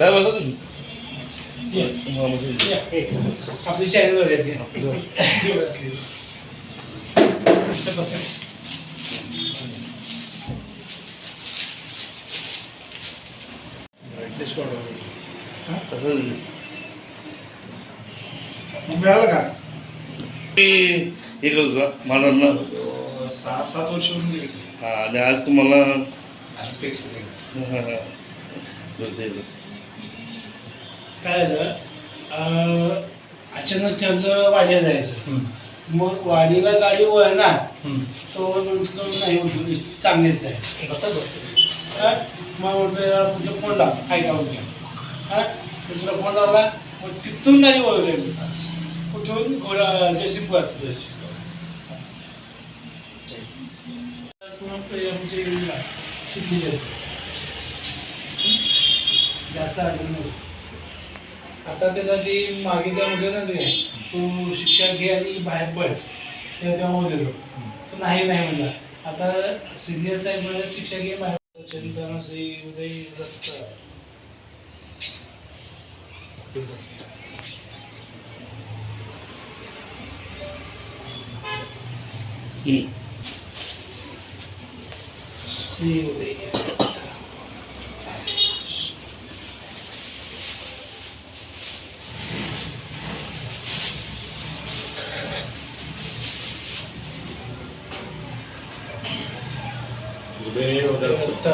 काय बघा तुम्ही आपली चॅनल. कसं मिळालं का मी हे करतो का मला ना सहा सात वर्ष होऊन गेली हा आणि आज तुम्हाला अपेक्षा नाही. हा, हा, हा. काय झालं? अचानक ठरलं वाडीला जायचं. मग वाडीला गाडी वळणार तो नंतर नाही म्हटलं सांगण्यात जायचं. हा? मग म्हटलं तुमचा फोन लाव काय का म्हटलं हा? तुला फोन लावला मग तिथून गाडी वळवली. कुठून? घोडा जयसिंगपूर. जास्त आठवण नाही. आता त्याला ती मागे त्या म्हणजे ना ते तू शिक्षा घे आणि बाहेर पड. तेव्हा तेव्हा मध्ये दिलो तो नाही नाही म्हणला. आता सिनियर साहेब म्हणत शिक्षा घे बाहेर चंदन श्री उदय दत्त. श्री उदय. दत्त. दत्त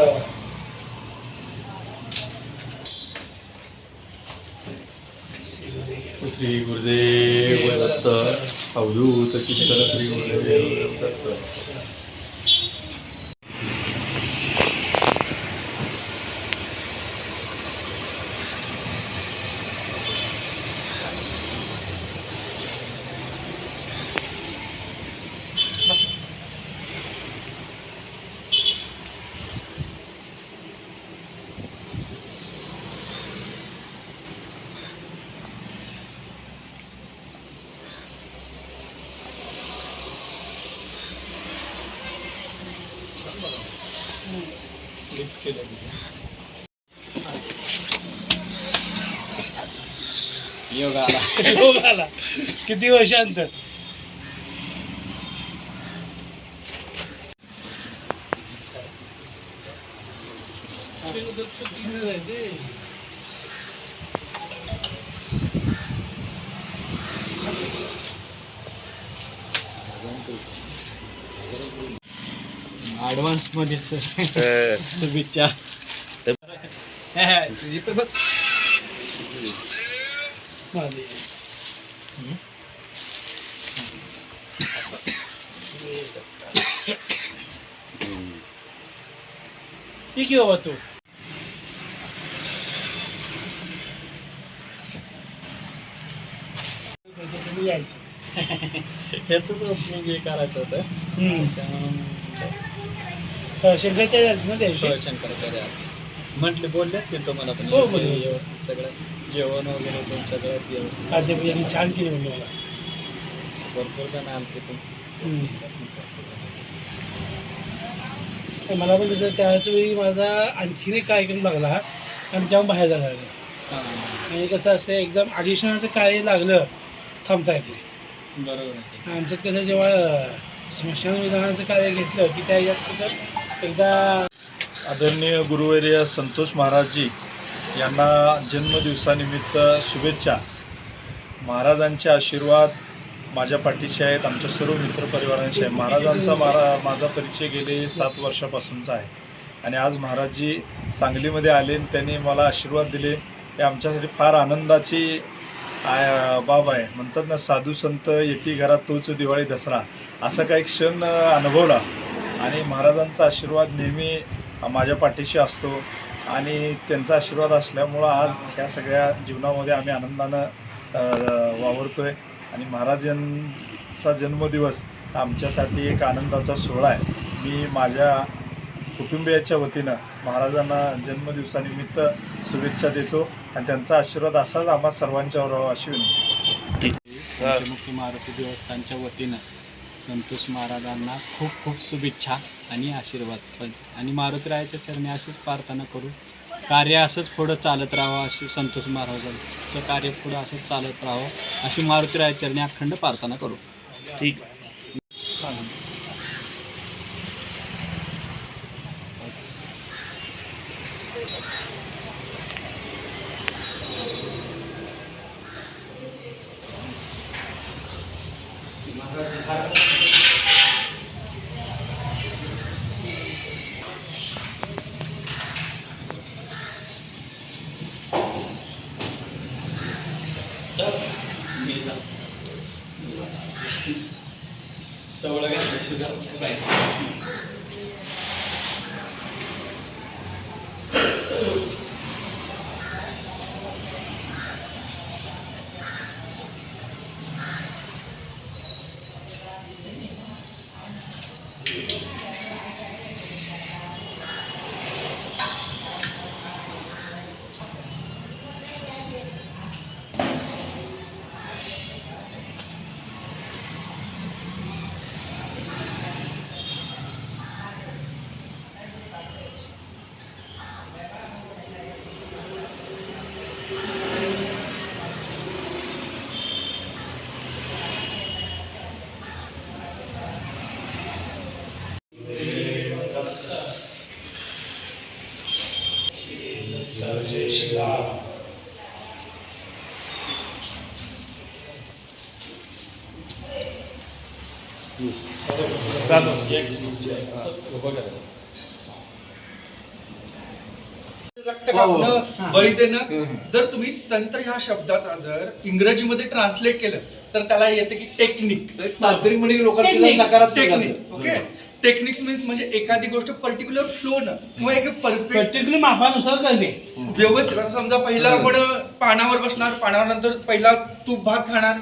श्री गुरुदेव दत्त अवधूत चिंतन Shri Gurudev Datta lift योग आला योग आला किती वर्षांतर ऍडव्हान्समध्ये शुभेच्छा. इथं बस. ठीक आहे बाबा तू? यायचं ह्याच म्हणजे करायचं होतं. शंकरच्या ना शंकराचार्य म्हटले बोलले असतील तुम्हाला पण हो, बोलले. व्यवस्थित सगळं. जेवण वगैरे पण सगळं व्यवस्थित. छान केली म्हणजे मला. भरपूर जण आलते पण. तर मला पण कसं त्याच वेळी माझा आणखीन एक कार्यक्रम लागला आणि तेव्हा बाहेर जायला लागलं. हां, आणि कसं असतं एकदम ॲडिशनलचं कार्य लागलं थांबता येत नाही. बरोबर आहे. आमच्यात कसं जेव्हा अं, स्मशान विधानाचं कार्य घेतलं की त्या यात कसं एकदा आदरणीय गुरुवर्य संतोष महाराजजी यांना जन्मदिवसानिमित्त शुभेच्छा. महाराजांचे आशीर्वाद माझ्या पाठीशी आहेत आमच्या सर्व मित्रपरिवारांशी आहे महाराजांचा मारा माझा परिचय गेले सात वर्षापासूनचा आहे. आणि आज महाराजजी सांगलीमध्ये आले आणि त्यांनी मला आशीर्वाद दिले. हे आमच्यासाठी फार आनंदाची आय बाब आहे. म्हणतात ना साधू संत येती घरात तोच दिवाळी दसरा. असा काही क्षण अनुभवला. आणि महाराजांचा आशीर्वाद नेहमी माझ्या पाठीशी असतो. आणि त्यांचा आशीर्वाद असल्यामुळं आज ह्या सगळ्या जीवनामध्ये आम्ही आनंदानं अ, वावरतोय. आणि महाराजांचा जन्मदिवस आमच्यासाठी एक आनंदाचा सोहळा आहे. मी माझ्या कुटुंबियाच्या वतीनं महाराजांना जन्मदिवसानिमित्त शुभेच्छा देतो. आणि त्यांचा आशीर्वाद असाच आम्हा सर्वांच्यावर राहावा अशी विनंती. पंचमुखी मारुती देवस्थानच्या वतीनं संतोष महाराजांना खूप खूप शुभेच्छा आणि आशीर्वाद. पण आणि मारुतीरायाच्या चरणी अशीच प्रार्थना करू. कार्य असंच पुढं चालत राहावं अशी संतोष महाराजांचं कार्य पुढं असंच चालत राहावं अशी मारुती चरणी अखंड प्रार्थना करू. ठीक. रक्त कापणं बळी देणं. जर तुम्ही तंत्र ह्या शब्दाचा जर इंग्रजीमध्ये ट्रान्सलेट केलं तर त्याला येते की टेक्निक तांत्रिक म्हणजे लोकांना नकारात्मक टेक्निक ओके टेक्निक्स मीन्स म्हणजे एखादी गोष्ट पर्टिक्युलर फ्लो न किंवा एक परफेक्ट प्रत्येक मापानुसार करणे. व्यवस्थित. आता समजा पहिला आपण पानावर बसणार. पानावर नंतर पहिला तूप भात खाणार.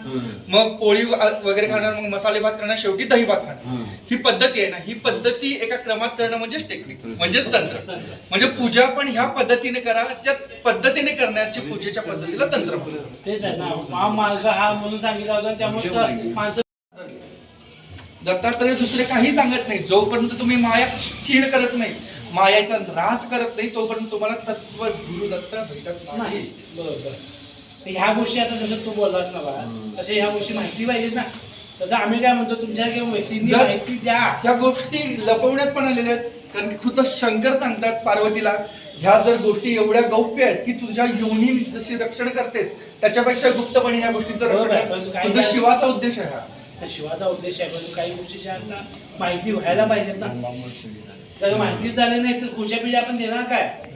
मग पोळी वा- वगैरे खाणार. मग मसाले भात खाणार. शेवटी दही भात खाणार. ही पद्धती आहे ना. ही पद्धती एका क्रमात करणं म्हणजेच टेक्निक म्हणजेच तंत्र. म्हणजे पूजा पण ह्या पद्धतीने करा. ज्या पद्धतीने करण्याची पूजेच्या पद्धतीला तंत्र म्हणतात. तेच आहे ना. हा मार्ग हा म्हणून सांगितला होता. त्यामुळे तर माणसं दत्तात्रय दुसरे काही सांगत नाही. जोपर्यंत तुम्ही माया क्षीण करत नाही मायाचा ऱ्हास करत नाही तोपर्यंत तुम्हाला तत्व गुरु दत्त भेटत नाही. नाही. बरोबर. ह्या गोष्टी आता जसं तू बोललास ना बा तसे ह्या गोष्टी माहिती पाहिजेत ना. तसं आम्ही काय म्हणतो तुमच्या व्यक्तींनी माहिती द्या. त्या गोष्टी लपवण्यात पण आलेल्या आहेत कारण की खुद्द शंकर सांगतात पार्वतीला ह्या जर गोष्टी एवढ्या गौप्य आहेत की तुझ्या योनी जशी रक्षण करतेस त्याच्यापेक्षा गुप्तपणे ह्या गोष्टींचं रक्षण शिवाचा उद्देश आहे हा. त्या शिवाचा उद्देश आहे पण काही गोष्टीच्या आता माहिती व्हायला पाहिजेत ना. जर माहितीच झाली नाही तर पिढी आपण देणार काय?